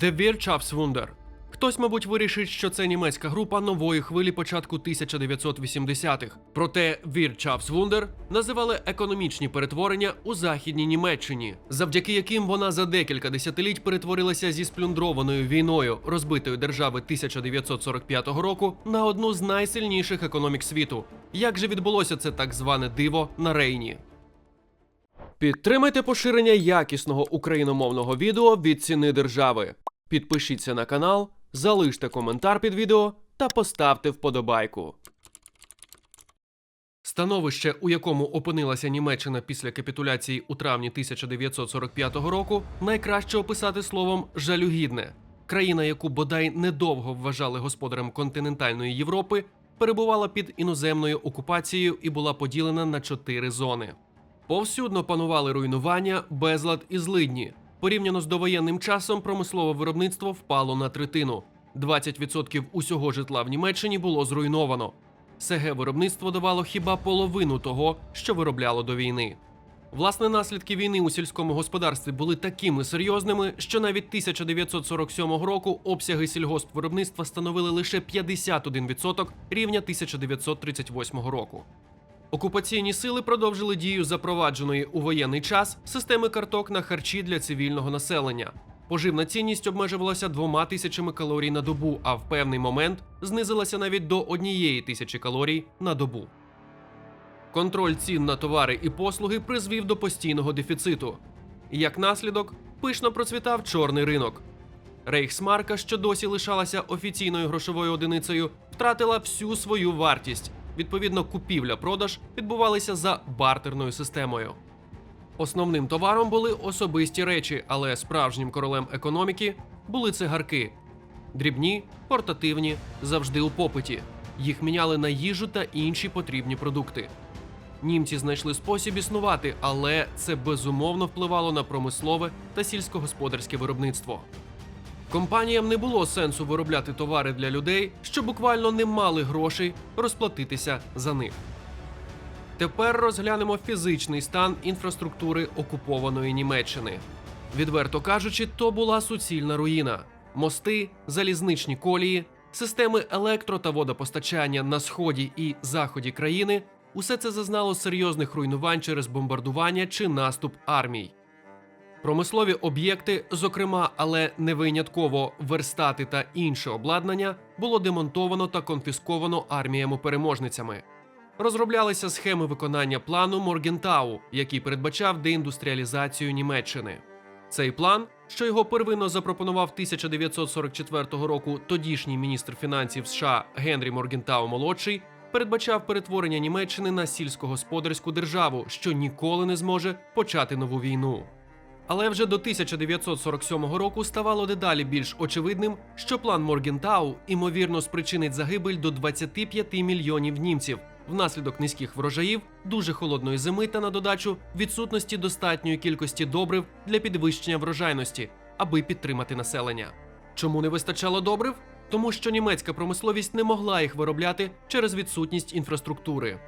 The Wirtschaftswunder. Хтось, мабуть, вирішить, що це німецька група нової хвилі початку 1980-х. Проте Wirtschaftswunder називали економічні перетворення у західній Німеччині, завдяки яким вона за декілька десятиліть перетворилася зі сплюндрованою війною розбитої держави 1945 року на одну з найсильніших економік світу. Як же відбулося це так зване диво на Рейні? Підтримайте поширення якісного україномовного відео від ціни держави. Підпишіться на канал, залиште коментар під відео та поставте вподобайку. Становище, у якому опинилася Німеччина після капітуляції у травні 1945 року, найкраще описати словом жалюгідне. Країна, яку бодай недовго вважали господарем континентальної Європи, перебувала під іноземною окупацією і була поділена на чотири зони. Повсюдно панували руйнування, безлад і злидні. Порівняно з довоєнним часом промислове виробництво впало на третину. 20% усього житла в Німеччині було зруйновано. СГ виробництво давало хіба половину того, що виробляло до війни. Власне, наслідки війни у сільському господарстві були такими серйозними, що навіть 1947 року обсяги сільгоспвиробництва становили лише 51% рівня 1938 року. Окупаційні сили продовжили дію запровадженої у воєнний час системи карток на харчі для цивільного населення. Поживна цінність обмежувалася двома тисячами калорій на добу, а в певний момент знизилася навіть до однієї тисячі калорій на добу. Контроль цін на товари і послуги призвів до постійного дефіциту. Як наслідок, пишно процвітав чорний ринок. Рейхсмарка, що досі лишалася офіційною грошовою одиницею, втратила всю свою вартість. Відповідно, купівля-продаж відбувалися за бартерною системою. Основним товаром були особисті речі, але справжнім королем економіки були цигарки. Дрібні, портативні, завжди у попиті. Їх міняли на їжу та інші потрібні продукти. Німці знайшли спосіб існувати, але це безумовно впливало на промислове та сільськогосподарське виробництво. Компаніям не було сенсу виробляти товари для людей, що буквально не мали грошей розплатитися за них. Тепер розглянемо фізичний стан інфраструктури окупованої Німеччини. Відверто кажучи, то була суцільна руїна: мости, залізничні колії, системи електро та водопостачання на сході і заході країни. Усе це зазнало серйозних руйнувань через бомбардування чи наступ армій. Промислові об'єкти, зокрема, але не винятково верстати та інше обладнання, було демонтовано та конфісковано арміями-переможницями. Розроблялися схеми виконання плану Моргентау, який передбачав деіндустріалізацію Німеччини. Цей план, що його первинно запропонував 1944 року тодішній міністр фінансів США Генрі Моргентау молодший, передбачав перетворення Німеччини на сільськогосподарську державу, що ніколи не зможе почати нову війну. Але вже до 1947 року ставало дедалі більш очевидним, що план Моргентау ймовірно спричинить загибель до 25 мільйонів німців внаслідок низьких врожаїв, дуже холодної зими та на додачу відсутності достатньої кількості добрив для підвищення врожайності, аби підтримати населення. Чому не вистачало добрив? Тому що німецька промисловість не могла їх виробляти через відсутність інфраструктури.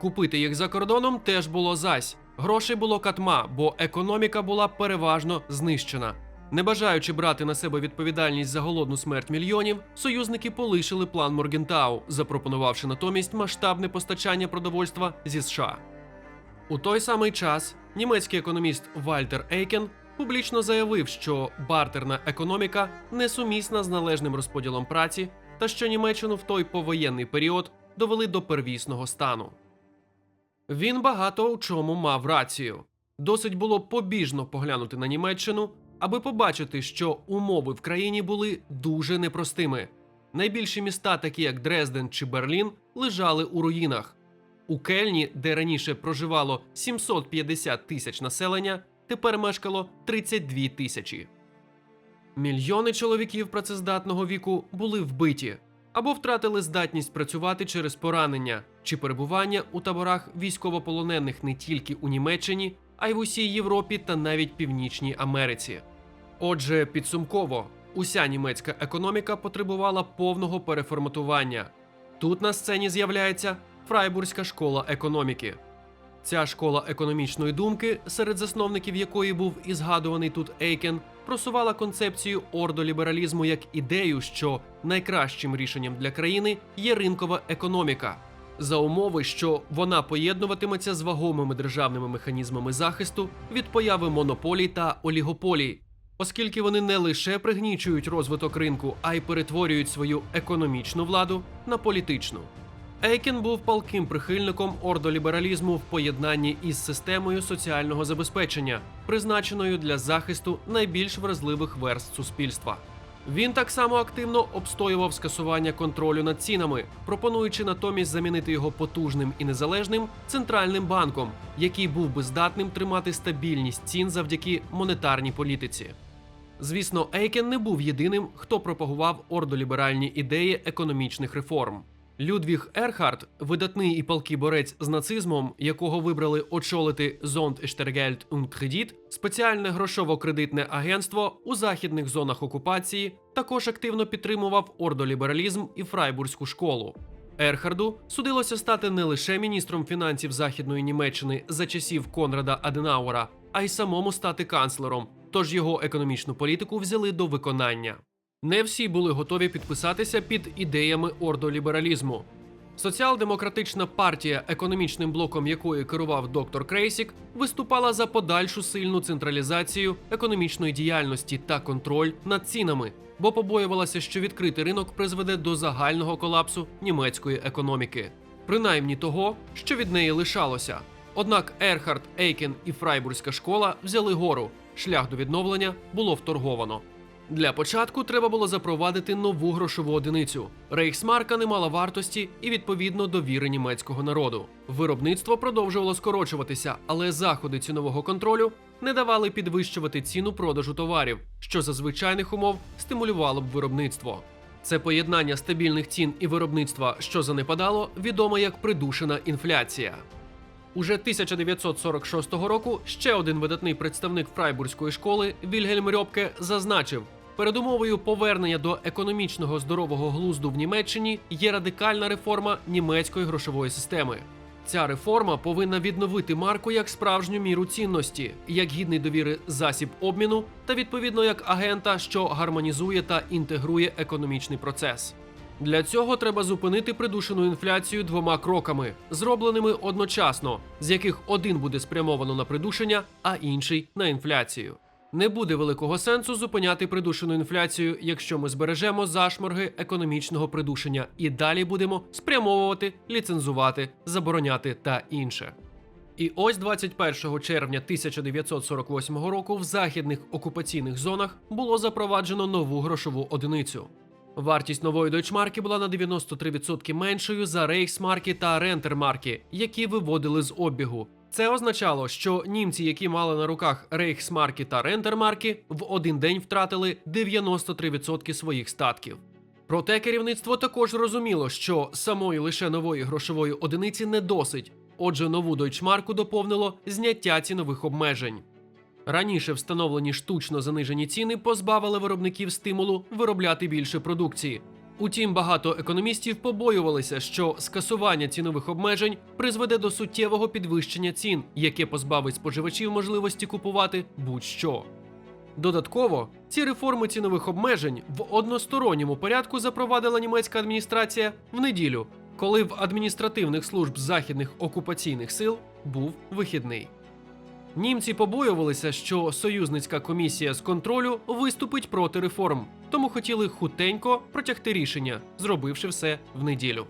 Купити їх за кордоном теж було зась. Грошей було катма, бо економіка була переважно знищена. Не бажаючи брати на себе відповідальність за голодну смерть мільйонів, союзники полишили план Моргентау, запропонувавши натомість масштабне постачання продовольства зі США. У той самий час німецький економіст Вальтер Ейкен публічно заявив, що бартерна економіка несумісна з належним розподілом праці та що Німеччину в той повоєнний період довели до первісного стану. Він багато у чому мав рацію. Досить було побіжно поглянути на Німеччину, аби побачити, що умови в країні були дуже непростими. Найбільші міста, такі як Дрезден чи Берлін, лежали у руїнах. У Кельні, де раніше проживало 750 тисяч населення, тепер мешкало 32 тисячі. Мільйони чоловіків працездатного віку були вбиті або втратили здатність працювати через поранення чи перебування у таборах військовополонених не тільки у Німеччині, а й в усій Європі та навіть Північній Америці. Отже, підсумково, уся німецька економіка потребувала повного переформатування. Тут на сцені з'являється Фрайбурзька школа економіки. Ця школа економічної думки, серед засновників якої був і згадуваний тут Ейкен, просувала концепцію ордолібералізму як ідею, що найкращим рішенням для країни є ринкова економіка, за умови, що вона поєднуватиметься з вагомими державними механізмами захисту від появи монополій та олігополій, оскільки вони не лише пригнічують розвиток ринку, а й перетворюють свою економічну владу на політичну. Ейкен був палким прихильником ордолібералізму в поєднанні із системою соціального забезпечення, призначеною для захисту найбільш вразливих верст суспільства. Він так само активно обстоював скасування контролю над цінами, пропонуючи натомість замінити його потужним і незалежним центральним банком, який був би здатним тримати стабільність цін завдяки монетарній політиці. Звісно, Ейкен не був єдиним, хто пропагував ордоліберальні ідеї економічних реформ. Людвіг Ерхард, видатний і палкий борець з нацизмом, якого вибрали очолити Зонд und Kredit, спеціальне грошово-кредитне агентство у західних зонах окупації, також активно підтримував ордолібералізм і фрайбурзьку школу. Ерхарду судилося стати не лише міністром фінансів Західної Німеччини за часів Конрада Аденауера, а й самому стати канцлером. Тож його економічну політику взяли до виконання. Не всі були готові підписатися під ідеями ордолібералізму. Соціал-демократична партія, економічним блоком якої керував доктор Крейсік, виступала за подальшу сильну централізацію економічної діяльності та контроль над цінами, бо побоювалася, що відкритий ринок призведе до загального колапсу німецької економіки, принаймні того, що від неї лишалося. Однак Ерхард, Ейкен і Фрайбурзька школа взяли гору. Шлях до відновлення було вторговано. Для початку треба було запровадити нову грошову одиницю. Рейхсмарка не мала вартості і відповідно довіри німецького народу. Виробництво продовжувало скорочуватися, але заходи цінового контролю не давали підвищувати ціну продажу товарів, що за звичайних умов стимулювало б виробництво. Це поєднання стабільних цін і виробництва, що занепадало, відомо як придушена інфляція. Уже 1946 року ще один видатний представник фрайбурзької школи Вільгельм Рьопке зазначив, передумовою повернення до економічного здорового глузду в Німеччині є радикальна реформа німецької грошової системи. Ця реформа повинна відновити марку як справжню міру цінності, як гідний довіри засіб обміну та відповідно як агента, що гармонізує та інтегрує економічний процес. Для цього треба зупинити придушену інфляцію двома кроками, зробленими одночасно, з яких один буде спрямовано на придушення, а інший на інфляцію. Не буде великого сенсу зупиняти придушену інфляцію, якщо ми збережемо зашморги економічного придушення і далі будемо спрямовувати, ліцензувати, забороняти та інше. І ось 21 червня 1948 року в західних окупаційних зонах було запроваджено нову грошову одиницю. Вартість нової дойчмарки була на 93% меншою за рейхсмарки та рентермарки, які виводили з обігу. Це означало, що німці, які мали на руках рейхсмарки та рентермарки, в один день втратили 93% своїх статків. Проте керівництво також розуміло, що самої лише нової грошової одиниці не досить. Отже, нову дойчмарку доповнило зняття цінових обмежень. Раніше встановлені штучно занижені ціни позбавили виробників стимулу виробляти більше продукції. Утім, багато економістів побоювалися, що скасування цінових обмежень призведе до суттєвого підвищення цін, яке позбавить споживачів можливості купувати будь-що. Додатково, ці реформи цінових обмежень в односторонньому порядку запровадила німецька адміністрація в неділю, коли в адміністративних служб західних окупаційних сил був вихідний. Німці побоювалися, що союзницька комісія з контролю виступить проти реформ, тому хотіли хутенько протягти рішення, зробивши все в неділю.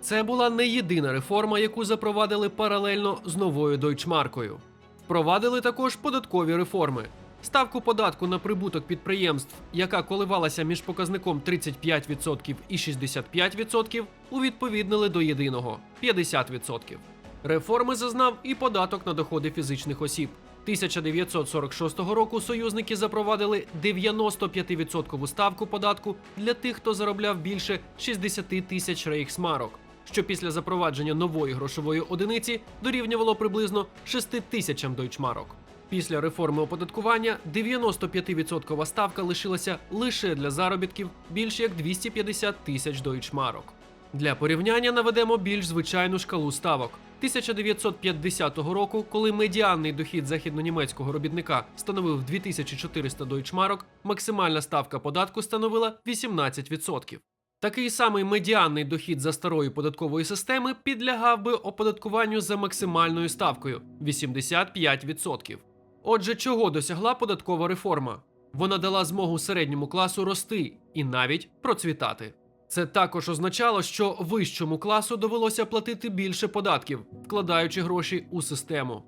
Це була не єдина реформа, яку запровадили паралельно з новою дойчмаркою. Впровадили також податкові реформи. Ставку податку на прибуток підприємств, яка коливалася між показником 35% і 65%, увідповіднили до єдиного 50%. Реформи зазнав і податок на доходи фізичних осіб. 1946 року союзники запровадили 95% ставку податку для тих, хто заробляв більше 60 тисяч рейхсмарок, що після запровадження нової грошової одиниці дорівнювало приблизно 6 тисячам дойчмарок. Після реформи оподаткування 95% ставка лишилася лише для заробітків більше як 250 тисяч дойчмарок. Для порівняння наведемо більш звичайну шкалу ставок. 1950 року, коли медіанний дохід західнонімецького робітника становив 2400 дойчмарок, максимальна ставка податку становила 18%. Такий самий медіанний дохід за старої податкової системи підлягав би оподаткуванню за максимальною ставкою 85%. Отже, чого досягла податкова реформа? Вона дала змогу середньому класу рости і навіть процвітати. Це також означало, що вищому класу довелося платити більше податків, вкладаючи гроші у систему.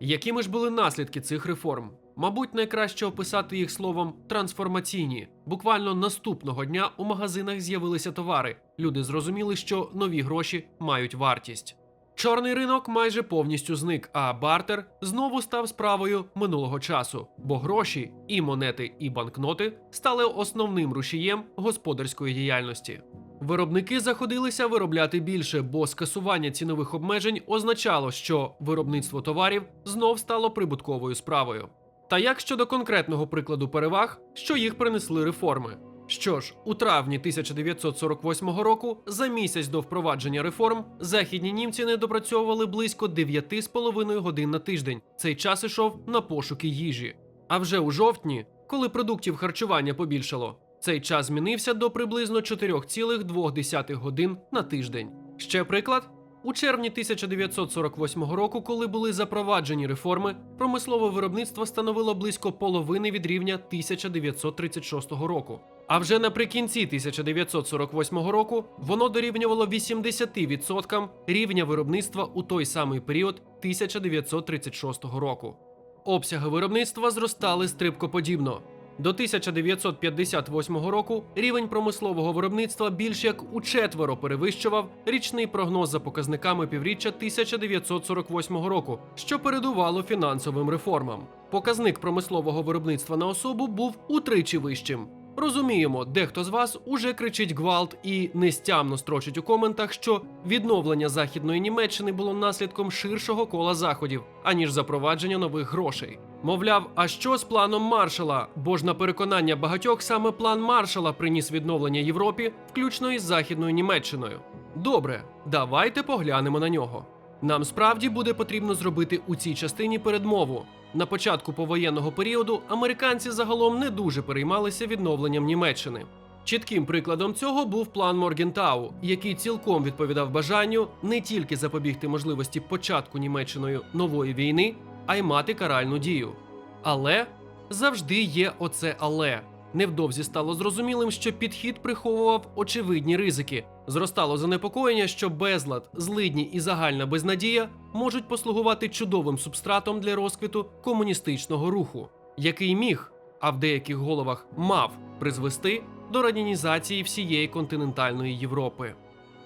Якими ж були наслідки цих реформ? Мабуть, найкраще описати їх словом трансформаційні. Буквально наступного дня у магазинах з'явилися товари. Люди зрозуміли, що нові гроші мають вартість. Чорний ринок майже повністю зник, а бартер знову став справою минулого часу, бо гроші, і монети, і банкноти стали основним рушієм господарської діяльності. Виробники заходилися виробляти більше, бо скасування цінових обмежень означало, що виробництво товарів знов стало прибутковою справою. Та як щодо конкретного прикладу переваг, що їх принесли реформи? Що ж, у травні 1948 року, за місяць до впровадження реформ, західні німці не допрацьовували близько 9,5 годин на тиждень. Цей час ішов на пошуки їжі. А вже у жовтні, коли продуктів харчування побільшало, цей час змінився до приблизно 4,2 годин на тиждень. Ще приклад. У червні 1948 року, коли були запроваджені реформи, промислове виробництво становило близько половини від рівня 1936 року. А вже наприкінці 1948 року воно дорівнювало 80% рівня виробництва у той самий період 1936 року. Обсяги виробництва зростали стрибкоподібно. До 1958 року рівень промислового виробництва більш як у четверо перевищував річний прогноз за показниками півріччя 1948 року, що передувало фінансовим реформам. Показник промислового виробництва на особу був утричі вищим. Розуміємо, дехто з вас уже кричить гвалт і нестямно строчить у коментах, що відновлення західної Німеччини було наслідком ширшого кола заходів, аніж запровадження нових грошей. Мовляв, а що з планом Маршала? Бо ж на переконання багатьох саме план Маршала приніс відновлення Європі, включно із західною Німеччиною. Добре, давайте поглянемо на нього. Нам справді буде потрібно зробити у цій частині передмову. На початку повоєнного періоду американці загалом не дуже переймалися відновленням Німеччини. Чітким прикладом цього був план Моргентау, який цілком відповідав бажанню не тільки запобігти можливості початку Німеччиною нової війни, а й мати каральну дію. Але завжди є оце але. Невдовзі стало зрозумілим, що підхід приховував очевидні ризики. Зростало занепокоєння, що безлад, злидні і загальна безнадія можуть послугувати чудовим субстратом для розквіту комуністичного руху, який міг, а в деяких головах мав призвести до радянізації всієї континентальної Європи.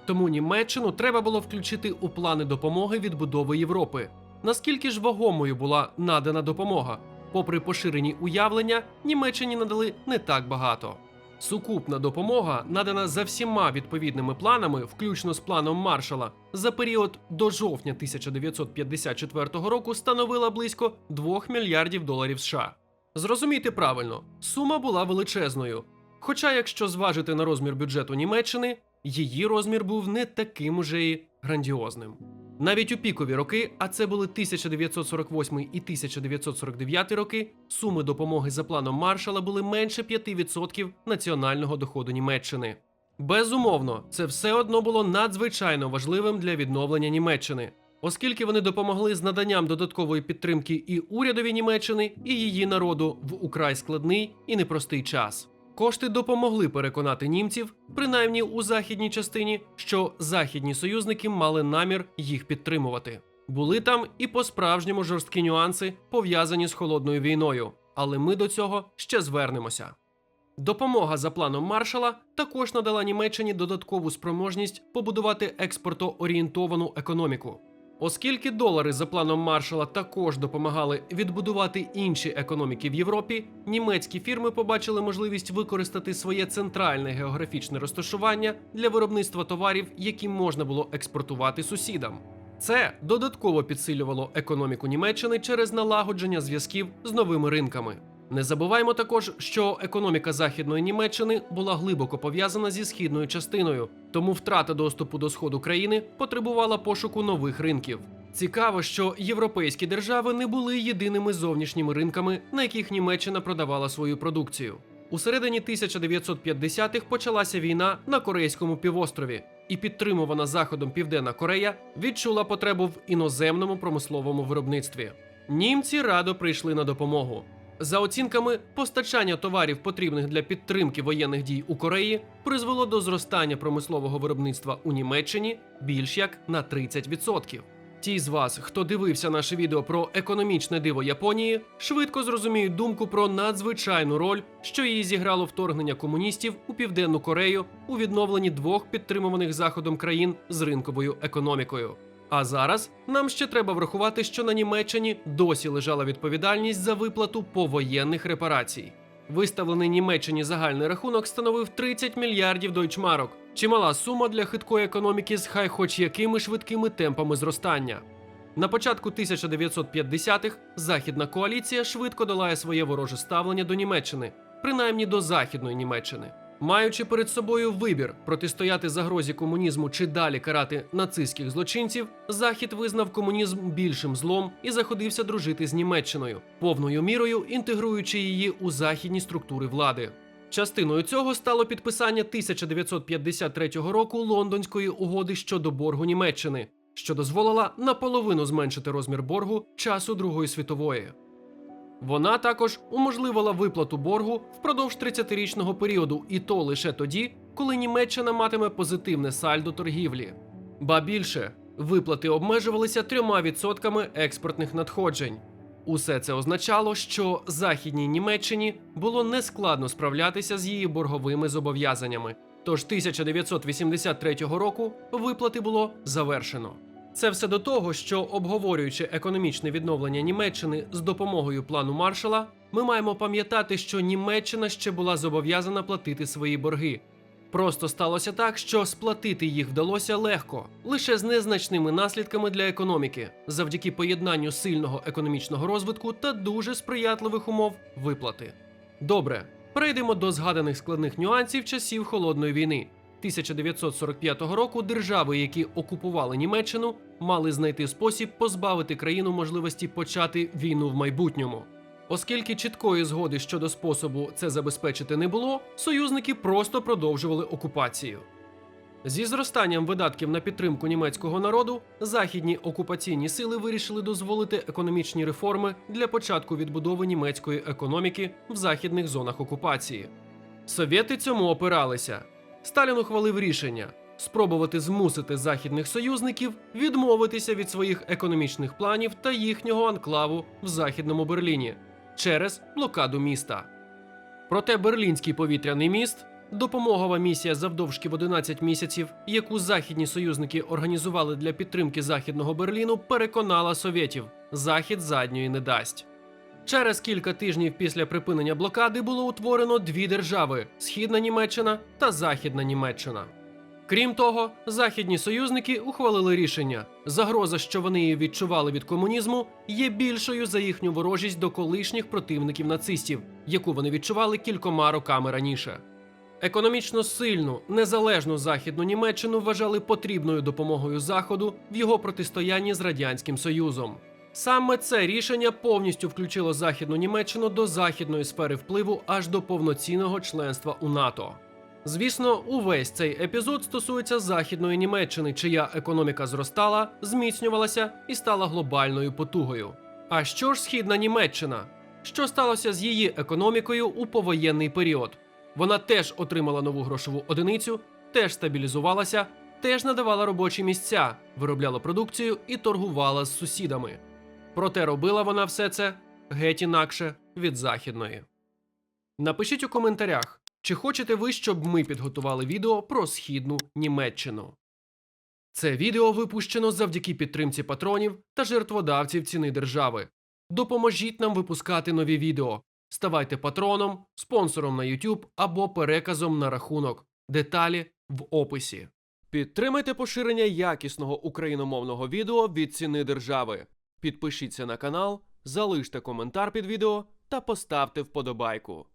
Тому Німеччину треба було включити у плани допомоги відбудови Європи. Наскільки ж вагомою була надана допомога? Попри поширені уявлення, Німеччині надали не так багато. Сукупна допомога, надана за всіма відповідними планами, включно з планом Маршала, за період до жовтня 1954 року становила близько 2 мільярдів доларів США. Зрозумійте правильно, сума була величезною. Хоча, якщо зважити на розмір бюджету Німеччини, її розмір був не таким уже і грандіозним. Навіть у пікові роки, а це були 1948 і 1949 роки, суми допомоги за планом Маршала були менше 5% національного доходу Німеччини. Безумовно, це все одно було надзвичайно важливим для відновлення Німеччини, оскільки вони допомогли з наданням додаткової підтримки і урядові Німеччини, і її народу в украй складний і непростий час. Кошти допомогли переконати німців, принаймні у західній частині, що західні союзники мали намір їх підтримувати. Були там і по-справжньому жорсткі нюанси, пов'язані з холодною війною, але ми до цього ще звернемося. Допомога за планом Маршала також надала Німеччині додаткову спроможність побудувати експортоорієнтовану економіку. Оскільки долари за планом Маршала також допомагали відбудувати інші економіки в Європі, німецькі фірми побачили можливість використати своє центральне географічне розташування для виробництва товарів, які можна було експортувати сусідам. Це додатково підсилювало економіку Німеччини через налагодження зв'язків з новими ринками. Не забуваймо також, що економіка західної Німеччини була глибоко пов'язана зі східною частиною, тому втрата доступу до сходу країни потребувала пошуку нових ринків. Цікаво, що європейські держави не були єдиними зовнішніми ринками, на яких Німеччина продавала свою продукцію. У середині 1950-х почалася війна на Корейському півострові, і підтримувана Заходом Південна Корея відчула потребу в іноземному промисловому виробництві. Німці радо прийшли на допомогу. За оцінками, постачання товарів, потрібних для підтримки воєнних дій у Кореї, призвело до зростання промислового виробництва у Німеччині більш як на 30%. Ті з вас, хто дивився наше відео про економічне диво Японії, швидко зрозуміють думку про надзвичайну роль, що її зіграло вторгнення комуністів у Південну Корею у відновленні двох підтримуваних заходом країн з ринковою економікою. А зараз нам ще треба врахувати, що на Німеччині досі лежала відповідальність за виплату повоєнних репарацій. Виставлений Німеччині загальний рахунок становив 30 мільярдів дойчмарок. Чимала сума для хиткої економіки з хай хоч якими швидкими темпами зростання. На початку 1950-х західна коаліція швидко долає своє вороже ставлення до Німеччини, принаймні до західної Німеччини. Маючи перед собою вибір протистояти загрозі комунізму чи далі карати нацистських злочинців, Захід визнав комунізм більшим злом і заходився дружити з Німеччиною, повною мірою інтегруючи її у західні структури влади. Частиною цього стало підписання 1953 року лондонської угоди щодо боргу Німеччини, що дозволила наполовину зменшити розмір боргу часу Другої світової. Вона також уможливила виплату боргу впродовж 30-річного періоду, і то лише тоді, коли Німеччина матиме позитивне сальдо торгівлі. Ба більше виплати обмежувалися 3% експортних надходжень. Усе це означало, що західній Німеччині було нескладно справлятися з її борговими зобов'язаннями. Тож 1983 року виплати було завершено. Це все до того, що обговорюючи економічне відновлення Німеччини з допомогою плану Маршала, ми маємо пам'ятати, що Німеччина ще була зобов'язана платити свої борги. Просто сталося так, що сплатити їх вдалося легко, лише з незначними наслідками для економіки, завдяки поєднанню сильного економічного розвитку та дуже сприятливих умов виплати. Добре, перейдемо до згаданих складних нюансів часів холодної війни. 1945 року держави, які окупували Німеччину, мали знайти спосіб позбавити країну можливості почати війну в майбутньому. Оскільки чіткої згоди щодо способу це забезпечити не було, союзники просто продовжували окупацію. Зі зростанням видатків на підтримку німецького народу західні окупаційні сили вирішили дозволити економічні реформи для початку відбудови німецької економіки в західних зонах окупації. Совєти цьому опиралися. Сталін ухвалив рішення спробувати змусити західних союзників відмовитися від своїх економічних планів та їхнього анклаву в західному Берліні через блокаду міста. Проте берлінський повітряний міст, допомогова місія завдовжки в 11 місяців, яку західні союзники організували для підтримки західного Берліну, переконала совєтів: захід задньої не дасть. Через кілька тижнів після припинення блокади було утворено дві держави: Східна Німеччина та Західна Німеччина. Крім того, західні союзники ухвалили рішення: загроза, що вони відчували від комунізму, є більшою за їхню ворожість до колишніх противників нацистів, яку вони відчували кількома роками раніше. Економічно сильну, незалежну західну Німеччину вважали потрібною допомогою Заходу в його протистоянні з радянським Союзом. Саме це рішення повністю включило західну Німеччину до західної сфери впливу аж до повноцінного членства у НАТО. Звісно, увесь цей епізод стосується західної Німеччини, чия економіка зростала, зміцнювалася і стала глобальною потугою. А що ж східна Німеччина? Що сталося з її економікою у повоєнний період? Вона теж отримала нову грошову одиницю, теж стабілізувалася, теж надавала робочі місця, виробляла продукцію і торгувала з сусідами. Проте робила вона все це геть інакше від західної. Напишіть у коментарях, чи хочете ви, щоб ми підготували відео про східну Німеччину. Це відео випущено завдяки підтримці патронів та жертводавців ціни держави. Допоможіть нам випускати нові відео. Ставайте патроном, спонсором на YouTube або переказом на рахунок. Деталі в описі. Підтримайте поширення якісного україномовного відео від ціни держави. Підпишіться на канал, залиште коментар під відео та поставте вподобайку.